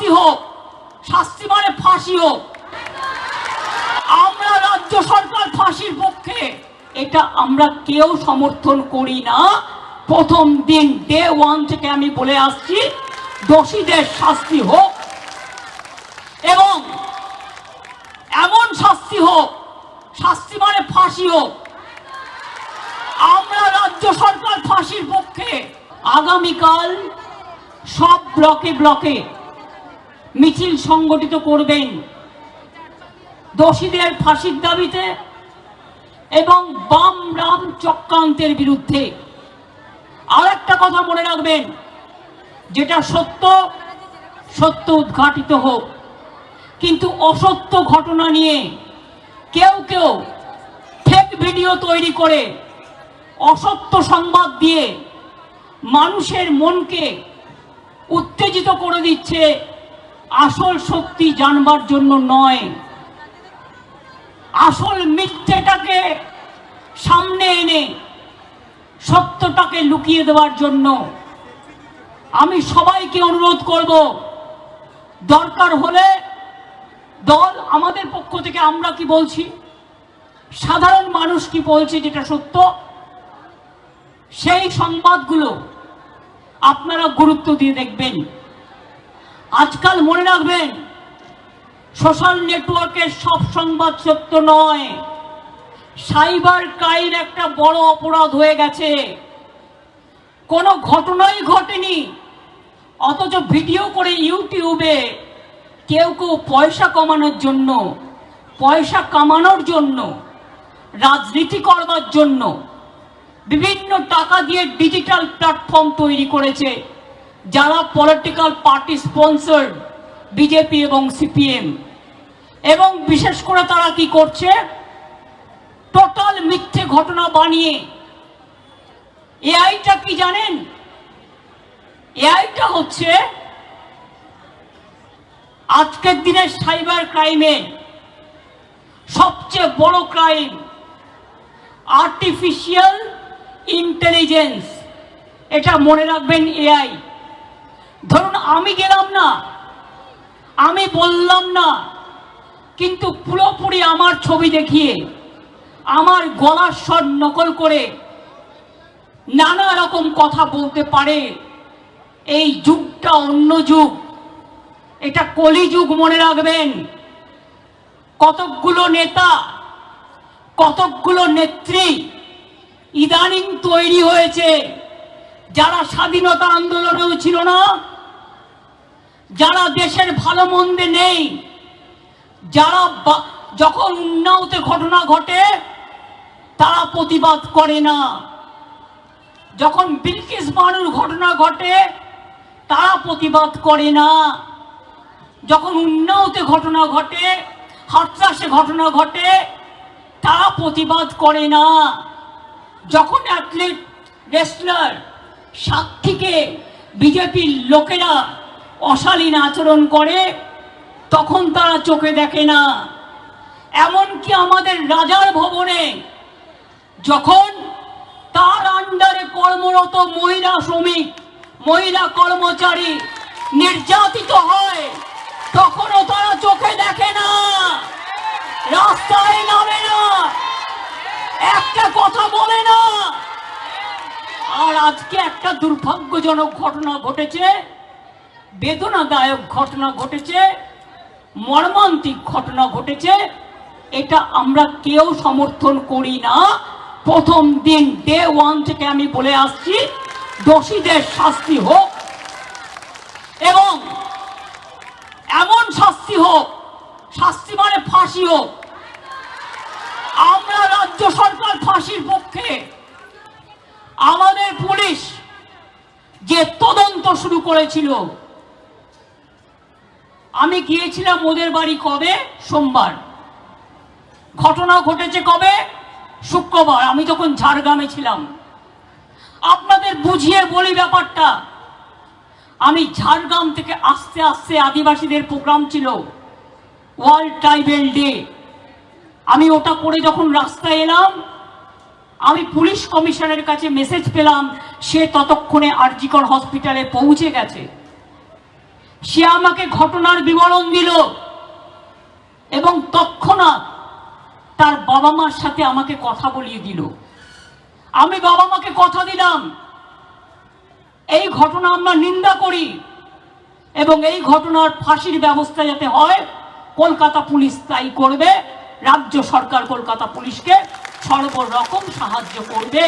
শাস্তি হোক, শাস্তি মানে ফাঁসি হোক। আমরা রাজ্য সরকার ফাঁসির পক্ষে, এটা আমরা কেউ সমর্থন করি না। প্রথম দিন ডে ওয়ান থেকে আমি বলে আসছি, দোষীদের শাস্তি হোক এবং এমন শাস্তি হোক, শাস্তি মানে ফাঁসি হোক। আমরা রাজ্য সরকার ফাঁসির পক্ষে আগামীকাল সব ব্লকে ব্লকে মিছিল সংগঠিত করবেন। দোষীদের ফাঁসির দাবিতে এবং বাম রাম চক্রান্তের বিরুদ্ধে। আর একটা কথা মনে রাখবেন, যেটা সত্য সত্য উদ্ঘাটিত হোক। কিন্তু অসত্য ঘটনা নিয়ে কেউ কেউ ফেক ভিডিও তৈরি করে অসত্য সংবাদ দিয়ে মানুষের মনকে উত্তেজিত করে দিচ্ছে। আসল সত্যি জানবার জন্য নয়। আসল মিথ্যেটাকে সামনে এনে সত্যটাকে লুকিয়ে দেওয়ার জন্য আমি সবাইকে অনুরোধ করব, দরকার হলে দল আমাদের পক্ষ থেকে আমরা কি বলছি, সাধারণ মানুষ কি বলছে যেটা সত্য, সেই সংবাদগুলো আপনারা গুরুত্ব দিয়ে দেখবেন। আজকাল মনে রাখবেন সোশ্যাল নেটওয়ার্কের সব সংবাদ সত্য নয়। সাইবার ক্রাইম একটা বড় অপরাধ হয়ে গেছে। কোনো ঘটনাই ঘটেনি, অথচ ভিডিও করে ইউটিউবে কেউ কেউ পয়সা কমানোর জন্য, পয়সা কামানোর জন্য, রাজনীতি করবার জন্য, বিভিন্ন টাকা দিয়ে ডিজিটাল প্ল্যাটফর্ম তৈরি করেছে। যারা পলিটিক্যাল পার্টি স্পন্সর বিজেপি এবং সিপিএম এবং বিশেষ করে তারা কি করছে? টোটাল মিথ্যে ঘটনা বানিয়ে। এআইটা কি জানেন? এআইটা হচ্ছে আজকের দিনের সাইবার ক্রাইমে সবচেয়ে বড় ক্রাইম আর্টিফিশিয়াল ইন্টেলিজেন্স এটা মনে রাখবেন এআই ধরুন আমি গেলাম না, আমি বললাম না, কিন্তু পুরোপুরি আমার ছবি দেখিয়ে, আমার গলার স্বর নকল করে নানা রকম কথা বলতে পারে। এই যুগটা অন্য যুগ। এটা কলিযুগ মনে রাখবেন। কতকগুলো নেতা, কতকগুলো নেত্রী ইদানিং তৈরি হয়েছে, যারা স্বাধীনতা আন্দোলনেও ছিল না যারা দেশের ভালো মন্দে নেই, যারা যখন উন্নাওতে ঘটনা ঘটে, তারা প্রতিবাদ করে না। যখন বিলকিস বানুর ঘটনা ঘটে, তারা প্রতিবাদ করে না। যখন উন্নাওতে ঘটনা ঘটে হাতরাসে ঘটনা ঘটে, তারা প্রতিবাদ করে না। যখন অ্যাথলিট রেসলার সাক্ষীকে বিজেপির লোকেরা অশালীন আচরণ করে, তখন তারা চোখে দেখে না। এমনকি আমাদের রাজার ভবনে, যখন তার আন্ডারে কর্মরত মহিলা শ্রমিক, মহিলা কর্মচারী নির্যাতিত হয়, তখনও তারা চোখে দেখে না। রাস্তায় নামে না। একটা কথা বলে না। আর আজকে একটা দুর্ভাগ্যজনক ঘটনা ঘটেছে। বেদনাদায়ক ঘটনা ঘটেছে, মর্মান্তিক ঘটনা ঘটেছে। এটা আমরা কেউ সমর্থন করি না। প্রথম দিন ডে ওয়ান থেকে আমি বলে আসছি, দোষীদের শাস্তি হোক এবং এমন শাস্তি হোক, শাস্তি মানে ফাঁসি হোক। আমরা রাজ্য সরকার ফাঁসির পক্ষে। আমাদের পুলিশ যে তদন্ত শুরু করেছিল আমি গিয়েছিলাম ওদের বাড়ি কবে? সোমবার। ঘটনা ঘটেছে কবে? শুক্রবার। আমি তখন ঝাড়গ্রামে ছিলাম। আপনাদের বুঝিয়ে বলি ব্যাপারটা। আমি ঝাড়গ্রাম থেকে আস্তে আস্তে আদিবাসীদের প্রোগ্রাম ছিল। World tribal day. আমি ওটা করে যখন রাস্তায় এলাম, আমি পুলিশ কমিশনের কাছে মেসেজ পেলাম, সে ততক্ষণে আরজিকর হসপিটালে পৌঁছে গেছে। সে আমাকে ঘটনার বিবরণ দিল এবং তৎক্ষণাৎ তার বাবা মার সাথে আমাকে কথা বলিয়ে দিল। আমি বাবা মাকে কথা দিলাম। এই ঘটনা আমরা নিন্দা করি এবং এই ঘটনার ফাঁসির ব্যবস্থা যাতে হয়, কলকাতা পুলিশ তাই করবে। রাজ্য সরকার কলকাতা পুলিশকে সর্বরকম সাহায্য করবে।